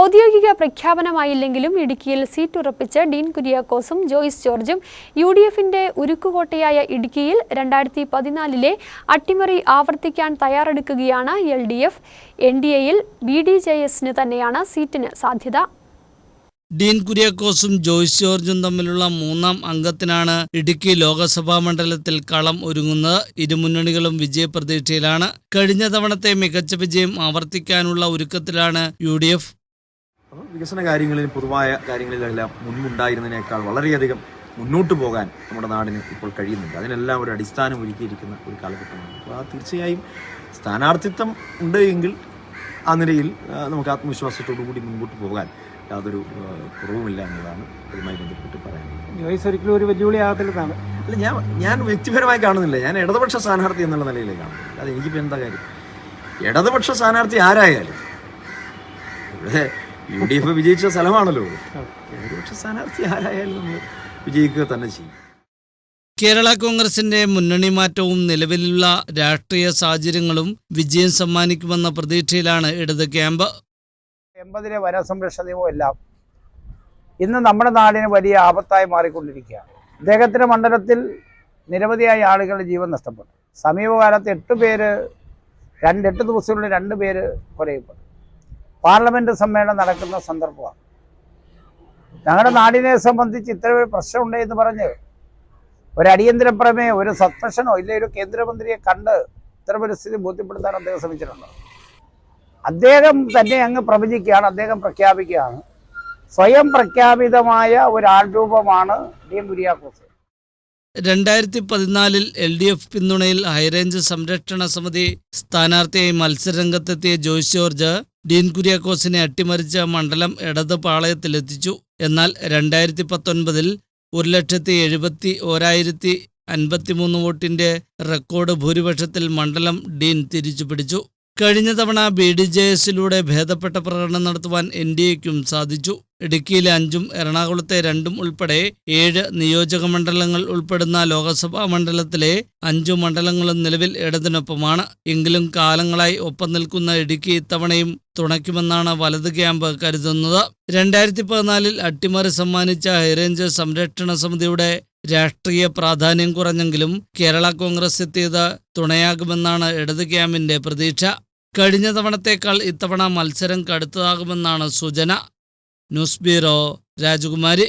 ഔദ്യോഗിക പ്രഖ്യാപനമായില്ലെങ്കിലും ഇടുക്കിയിൽ സീറ്റ് ഉറപ്പിച്ച ഡീൻ കുര്യാക്കോസും ജോയിസ് ജോർജും യു ഡി എഫിന്റെ ഉരുക്കുകോട്ടയായ ഇടുക്കിയിൽ രണ്ടായിരത്തി പതിനാലിലെ അട്ടിമറി ആവർത്തിക്കാൻ തയ്യാറെടുക്കുകയാണ് L D F. N D എയിൽ ബി ഡി ജെ എസിന് തന്നെയാണ് സീറ്റിന് സാധ്യത. ഡീൻ കുര്യാക്കോസും ജോയ്സ് ജോർജും തമ്മിലുള്ള മൂന്നാം അംഗത്തിനാണ് ഇടുക്കി ലോകസഭാ മണ്ഡലത്തിൽ കളം ഒരുങ്ങുന്നത്. ഇരുമുന്നണികളും വിജയപ്രതീക്ഷയിലാണ്. കഴിഞ്ഞ തവണത്തെ മികച്ച വിജയം ആവർത്തിക്കാനുള്ള ഒരുക്കത്തിലാണ് യു ഡി എഫ്. വികസന കാര്യങ്ങളിൽ പൊതുവായ കാര്യങ്ങളിലെല്ലാം മുൻപുണ്ടായിരുന്നതിനേക്കാൾ വളരെയധികം മുന്നോട്ട് പോകാൻ നമ്മുടെ നാടിന് ഇപ്പോൾ കഴിയുന്നുണ്ട്. അതിനെല്ലാം ഒരു അടിസ്ഥാനം ഒരുക്കിയിരിക്കുന്ന ഒരു കാലഘട്ടമാണ്. അപ്പോൾ ആ തീർച്ചയായും സ്ഥാനാർത്ഥിത്വം ഉണ്ട് എങ്കിൽ ആ നിലയിൽ നമുക്ക് ആത്മവിശ്വാസത്തോടു കൂടി മുൻപോട്ട് പോകാൻ യാതൊരു കുറവുമില്ല എന്നതാണ് അതുമായി ബന്ധപ്പെട്ട് പറയാനുള്ളത്. ജോയിസ് ഒരിക്കലും ഒരു വെല്ലുവിളി ആകത്തില്ലെന്നാണ്. അല്ല ഞാൻ ഞാൻ വ്യക്തിപരമായി കാണുന്നില്ല. ഞാൻ ഇടതുപക്ഷ സ്ഥാനാർത്ഥി എന്നുള്ള നിലയിലേ കാണുന്നു. അത് എനിക്കിപ്പോൾ എന്താ കാര്യം? ഇടതുപക്ഷ സ്ഥാനാർത്ഥി ആരായാലും ഇവിടെ യു ഡി എഫ് വിജയിച്ച സ്ഥലമാണല്ലോ. ഭൂരിപക്ഷ സ്ഥാനാർത്ഥി ആരായാലും നമ്മൾ വിജയിക്കുക തന്നെ ചെയ്യും. കേരള കോൺഗ്രസിന്റെ മുന്നണി മാറ്റവും നിലവിലുള്ള രാഷ്ട്രീയ സാഹചര്യങ്ങളും വിജയം സമ്മാനിക്കുമെന്ന പ്രതീക്ഷയിലാണ് ഇടത് ക്യാമ്പ്. എൺപതിലെ വനസംരക്ഷണ നിയമവും എല്ലാം ഇന്ന് നമ്മുടെ നാടിന് വലിയ ആപത്തായി മാറിക്കൊണ്ടിരിക്കുകയാണ്. അദ്ദേഹത്തിന്റെ മണ്ഡലത്തിൽ നിരവധിയായ ആളുകളുടെ ജീവൻ നഷ്ടപ്പെട്ടു. സമീപകാലത്ത് എട്ട് പേര് രണ്ട് എട്ട് ദിവസത്തിനുള്ളിൽ രണ്ട് പേര് കൊലയപ്പെട്ടു. പാർലമെന്റ് സമ്മേളനം നടക്കുന്ന സന്ദർഭമാണ്. ഞങ്ങളുടെ നാടിനെ സംബന്ധിച്ച് ഇത്ര ഒരു പ്രശ്നമുണ്ട് എന്ന് പറഞ്ഞ് ഒരു അടിയന്തര പ്രമേയോ ഒരു സസ്പെഷനോ ഇല്ല ഒരു കേന്ദ്രമന്ത്രിയെ കണ്ട് ഇത്തരം പരിസ്ഥിതി ബോധ്യപ്പെടുത്താൻ അദ്ദേഹം ശ്രമിച്ചിട്ടുണ്ട്. അദ്ദേഹം തന്നെ അങ്ങ് പ്രവചിക്കുകയാണ് അദ്ദേഹം പ്രഖ്യാപിക്കുകയാണ്. സ്വയം പ്രഖ്യാപിതമായ ഒരു ആൾരൂപമാണ് ഡി എം കുര്യാക്കോസ്. രണ്ടായിരത്തി പതിനാലിൽ എൽ ഡി എഫ് പിന്തുണയിൽ ഹൈറേഞ്ച് സംരക്ഷണ സമിതി സ്ഥാനാർത്ഥിയായി മത്സരരംഗത്തെത്തിയ ജോയ്സ് ജോർജ് ഡീൻ കുര്യാക്കോസിനെ അട്ടിമറിച്ച മണ്ഡലം ഇടത് പാളയത്തിലെത്തിച്ചു. എന്നാൽ രണ്ടായിരത്തി പത്തൊൻപതിൽ ഒരു ലക്ഷത്തി എഴുപത്തി ഓരായിരത്തി അൻപത്തിമൂന്ന് വോട്ടിന്റെ റെക്കോർഡ് ഭൂരിപക്ഷത്തിൽ മണ്ഡലം ഡീൻ തിരിച്ചുപിടിച്ചു. കഴിഞ്ഞ തവണ ബി ഡി ജെ എസിലൂടെ ഭേദപ്പെട്ട പ്രകടനം നടത്തുവാൻ എൻ ഡി എക്കും സാധിച്ചു. ഇടുക്കിയിലെ അഞ്ചും എറണാകുളത്തെ രണ്ടും ഉൾപ്പെടെ ഏഴ് നിയോജക മണ്ഡലങ്ങൾ ഉൾപ്പെടുന്ന ലോക്സഭാ മണ്ഡലത്തിലെ അഞ്ചു മണ്ഡലങ്ങളും നിലവിൽ ഇടതിനൊപ്പമാണ്. എങ്കിലും കാലങ്ങളായി ഒപ്പം നിൽക്കുന്ന ഇടുക്കി ഇത്തവണയും തുണയ്ക്കുമെന്നാണ് വലത് ക്യാമ്പ് കരുതുന്നത്. രണ്ടായിരത്തി പതിനാലിൽ അട്ടിമറി സമ്മാനിച്ച ഹൈറേഞ്ച് സംരക്ഷണ സമിതിയുടെ രാഷ്ട്രീയ പ്രാധാന്യം കുറഞ്ഞെങ്കിലും കേരള കോൺഗ്രസ് എത്തിയത് തുണയാകുമെന്നാണ് ഇടത് ക്യാമ്പിന്റെ പ്രതീക്ഷ. കഴിഞ്ഞ തവണത്തേക്കാൾ ഇത്തവണ മത്സരം കടുത്തതാകുമെന്നാണ് സൂചന. ന്യൂസ് ബ്യൂറോ രാജകുമാരി